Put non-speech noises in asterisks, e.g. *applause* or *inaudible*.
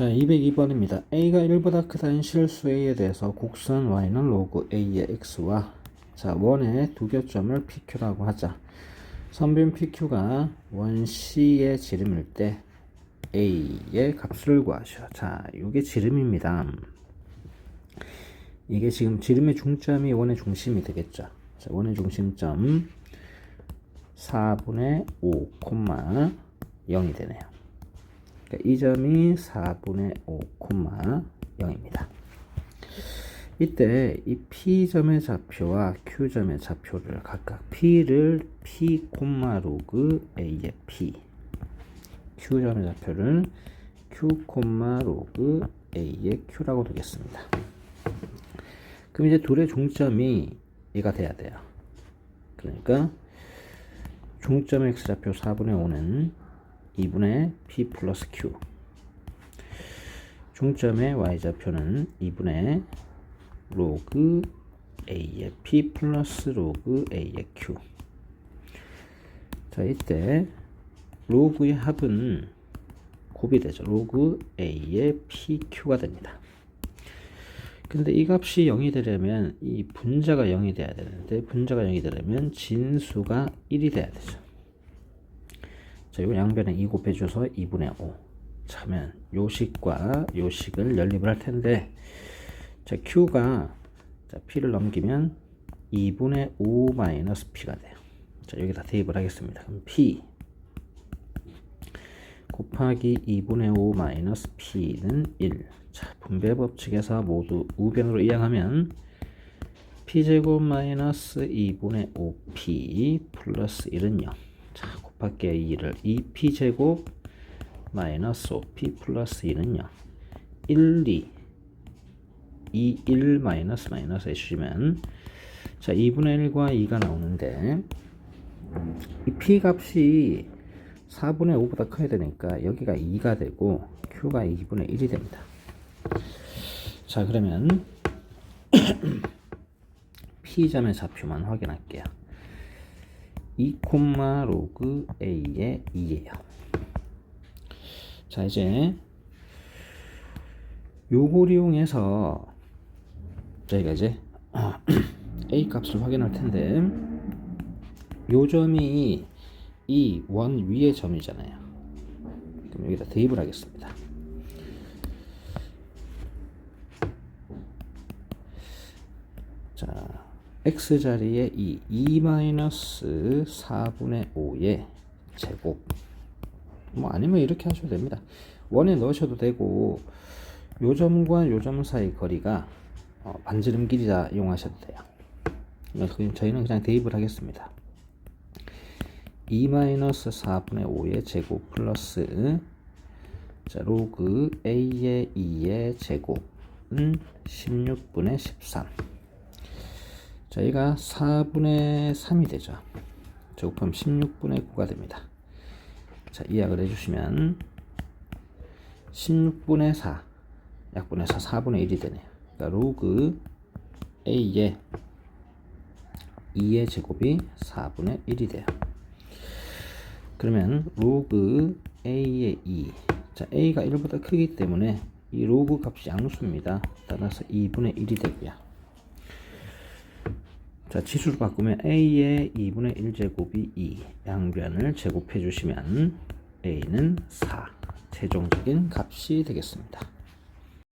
자, 202번입니다. a가 1보다 크다는 실수 a에 대해서 곡선 y는 로그 a의 x와 자, 원의 두 교점을 pq라고 하자. 선분 pq가 원 c의 지름일 때 a의 값을 구하셔. 자, 이게 지름입니다. 이게 지금 지름의 중점이 원의 중심이 되겠죠. 자, 원의 중심점 4분의 5, 0이 되네요. 그러니까 이 점이 4분의 5, 0입니다. 이때 이 P점의 좌표와 Q점의 좌표를 각각 P를 P, 로그 A의 P Q점의 좌표를 Q, 로그 A의 Q라고 두겠습니다. 그럼 이제 둘의 중점이 얘가 돼야 돼요. 그러니까 중점 X좌표 4분의 5는 2분의 p 플러스 q. 중점의 y좌표는 2분의 로그 a의 p 플러스 로그 a의 q. 자 이때 로그의 합은 곱이 되죠. 로그 a의 pq가 됩니다. 근데 이 값이 0이 되려면 이 분자가 0이 돼야 되는데 분자가 0이 되려면 진수가 1이 돼야 되죠 자, 요 양변에 2 곱해줘서 2분의 5. 차면 요식과 요식을 연립을 할 텐데, 자, Q가 자, P를 넘기면 2분의 5 마이너스 P가 돼요. 자, 여기다 대입을 하겠습니다. 그럼 P 곱하기 2분의 5 마이너스 P는 1. 자, 분배 법칙에서 모두 우변으로 이항하면 P제곱 마이너스 2분의 5P 플러스 1은 0. 자, 밖에 2를 2p제곱 마이너스 5p 플러스 2는 0 1, 2 2, 1 마이너스 마이너스 해주시면 자 2분의 1과 2가 나오는데 이 p 값이 4분의 5보다 커야 되니까 여기가 2가 되고 q가 2분의 1이 됩니다. 자 그러면 *clears throat* p점의 좌표만 확인할게요 2, 로그 a의 2예요. 자, 이제 요걸 이용해서 저희가 이제 *clears throat* a 값을 확인할 텐데 요 점이 이 원 위의 점이잖아요. 그럼 여기다 대입을 하겠습니다. 자, x자리에 2, 2 마이너스 4분의 5의 제곱. 뭐 아니면 이렇게 하셔도 됩니다. 원에 넣으셔도 되고 요 점과 요점 사이 거리가 어, 반지름 길이다 이용하셔도 돼요. 저희는 그냥 대입을 하겠습니다. 2 마이너스 4분의 5의 제곱 플러스 자 로그 a의 2의 제곱은 16분의 13 자, 얘가 4분의 3이 되죠. 제곱하면 16분의 9가 됩니다. 자, 이약을 해주시면 16분의 4, 약분의 4, 4분의 1이 되네요. 그러니까 로그 a의 2의 제곱이 4분의 1이 돼요. 그러면 로그 a의 2, 자, a가 1보다 크기 때문에 이 로그 값이 양수입니다. 따라서 2분의 1이 되고요. 자, 지수를 바꾸면 a의 2분의 1제곱이 2. 양변을 제곱해 주시면 a는 4. 최종적인 값이 되겠습니다.